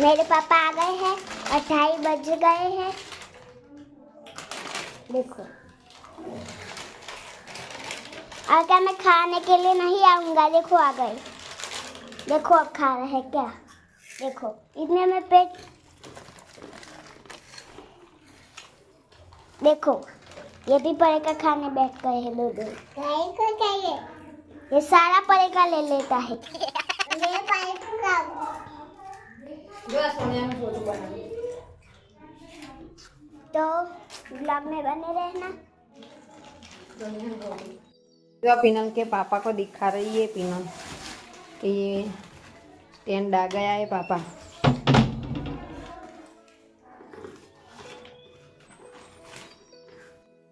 मेरे पापा आ गए हैं और ढाई बज गए हैं। देखो। और क्या मैं खाने के लिए नहीं आऊँगा देखो आ गए देखो अब खा रहे हैं क्या? देखो इतने में पेट देखो ये भी परेका खाने बैठ गए हैं दो दो। को चाहिए। ये सारा परेका ले लेता है। तो ब्लॉग में बने रहना जो पिनल के पापा को दिखा रही है पिनल कि ये टेंट आ गया है पापा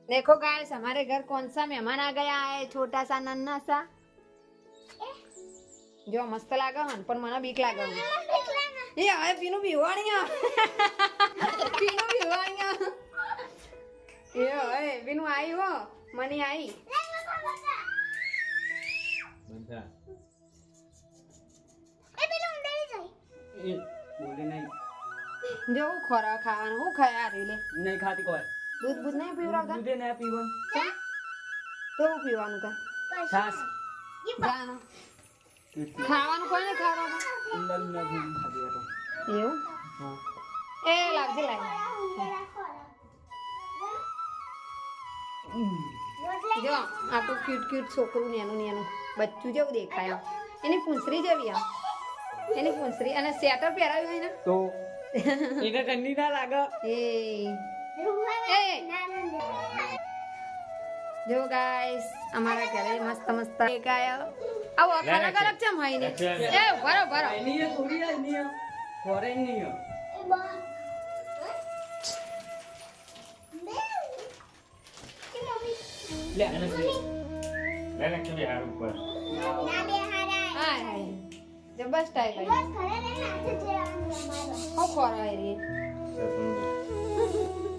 देखो गाइस हमारे घर कौन सा मेहमान आ गया है छोटा सा नन्ना सा जो मस्त लागा पर मना बीक लागा એ હવે પીનું પીવાણિયા પીનું પીવાણિયા એ હવે પીનું આવી હો મની આવી બધા. એ પેલું ઉંદરી જાય. એ બોલે નહીં. જો હું ખોરાક ખાવાનું હું ખાય આ રીલે નહીં ખાતી કોઈ. દૂધ બૂધ નહીં પીવડાવતા? દૂધે ના પીવાનું. હું પીવાનું કા છાસ ખાવાનું કોઈ નહીં ખાવાનું. એવું? એ લાગજે લાગે જો આ તો ક્યુટ ક્યુટ છોકરું નેનું નેનું. બચ્ચું જેવું દેખાય. એની પૂંછરી જેવી આમ એની પૂંછરી અને સ્વેટર પહેરાવ્યું હોય ને? તો એને ઠંડી ના લાગે. એ. એ. જો ગાઈસ અમારા ઘરે મસ્ત મસ્ત. દેખાય આયો આવો અલગ અલગ ચમ હોય ને. એ ભરો ભરો એની એ થોડી આ એની આ ફોરેનની આ. લે હા હા જબરસ્ત ટાઈપ આવી હું? ખોરાય રે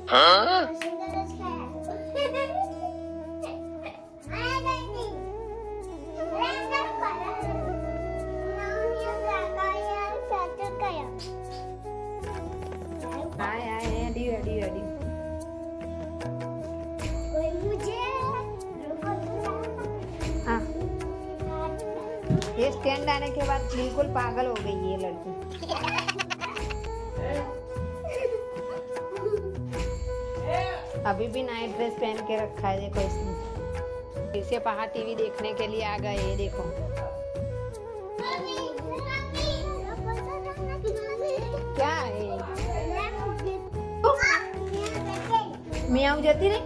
હાય रेडी हाँ। ये स्टैंड आने के बाद बिल्कुल पागल हो गई ये लड़की। अभी भी नाइट ड्रेस पहन के रखा है देखो इसने। इसे पहा टीवी देखने के लिए आ गए ये देखो। मैं आऊँ जाती नहीं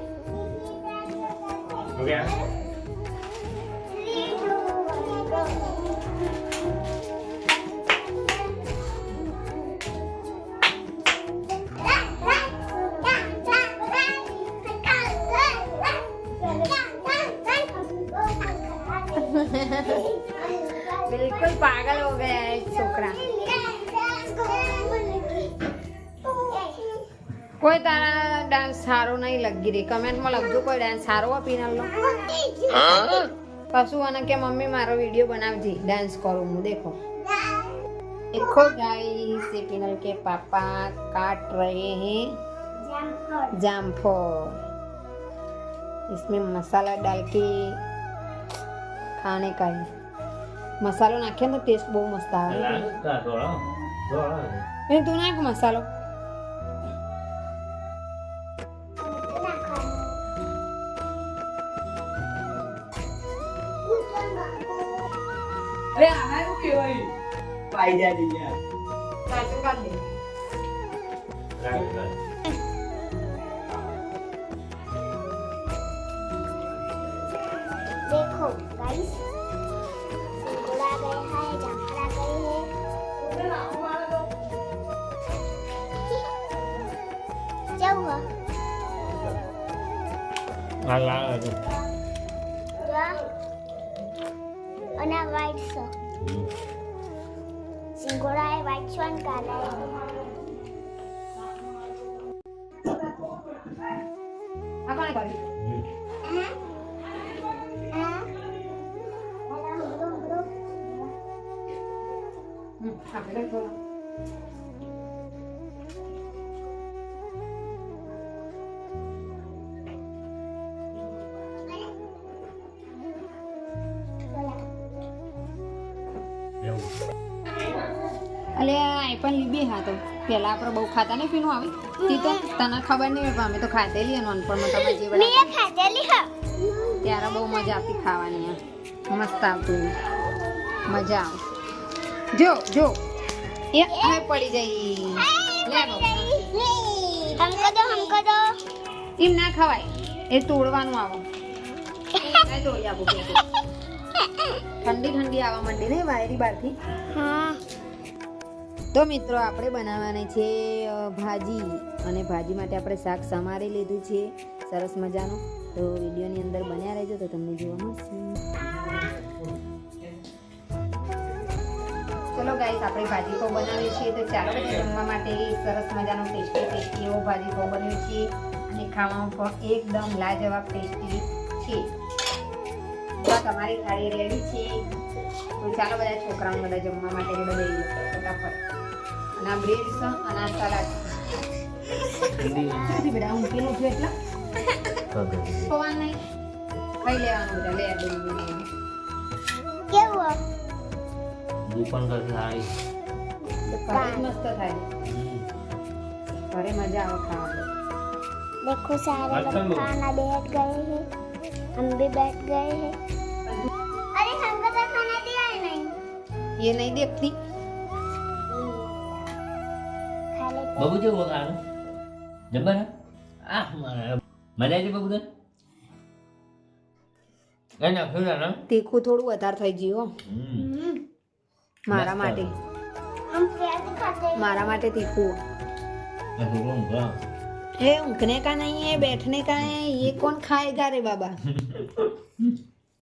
हो गया? बिल्कुल पागल हो गया है छोकरा। કોઈ તારા ડાન્સ સારો નહીં લગી રહી કમેન્ટમાં લખજો કોઈ ડાન્સ સારો હોય પીનલનો કશું અને કે મમ્મી મારો વિડીયો બનાવજી ડાન્સ કરું હું દેખો देखो गाइस ये पिनल के पापा काट रहे हैं जामफल इसमें मसाला डाल के खाने का है મસાલો નાખીએ ને તો ટેસ્ટ બહુ મસ્ત આવે એ તું નાખ મસાલો idea niya. Dragon Ball din. Dragon Ball. देखो गाइस सिंगुला गए है जाफरा गए है क्या हुआ आला क्या अना वाइट सो सिंगोराय वाचन कालाय आपण काय करू Yeah. એટલે અહીં પણ લીધી હા તો. પહેલાં આપણે બહુ ખાતા નહીં પીનું આવે. તી તો તને ખબર નહીં પણ અમે તો ખાધેલી નાનપણમાં તમે જે બધા ખાધેલી હા. ત્યારે બહુ મજા આવતી ખાવાની મસ્ત આવતું મજા આવે જો જો. એ હવે પડી જઈ. લે હમકો દો હમકો દો. એમ ના ખવાય. એ તોડવાનું આવો. તોડી આપું. ઠંડી ઠંડી આવવા માંડી ને વાયરી બહારથી. હા. તો મિત્રો, આપણે બનાવવાની છે ભાજી. અને ભાજી માટે આપણે શાક સમારી લીધું છે. સરસ મજાનું. તો વિડીયોની અંદર બન્યા રહેજો તો તમને જોવા મળશે. ચલો ગાઈસ આપણે ભાજી પાઉં બનાવીએ છીએ. તો ચાલો જમવા માટે સરસ મજાનો ટેસ્ટી ટેસ્ટી એવો ભાજી પાઉં બનાવીએ છીએ અને ખાવામાં પણ એકદમ લાજવાબ ટેસ્ટી છે. તો તમારી થાળી રેડી છે તો ચાલો બધા છોકરાઓ બધા જમવા માટે બધા લઈ લો ફટાફટ અને આ બ્રેડ છે અને આ સલાડ છે બેટા ઊંઘીનું છે એટલે ખવાનું નહીં ખાઈ લેવાનું બધા લે ડુંગળી क्या हुआ દુકાન કરતી સારી ઘરે જ મસ્ત થાય ઘરે મજા આવે ખાવાનું देखो सारे अच्छा लोग लोग। खाना बैठ गए हैं हम भी बैठ गए हैं એ નહીં દેખતી खा लेते બબુ જેવું વગાડો જબર હે? આ મારા મજા આવી બબુ તને કઈ નાખ્યું છે ને તીખું થોડું વધારે થઈ ગયું હો. હમ. મારા મસ્ત. માટે हम प्याज खाते हैं મારા માટે તીખું આ છોકરો ઊંઘ્યો. એ ઊંઘને કા નહીં है बैठने का है ये कौन खाएगा रे बाबा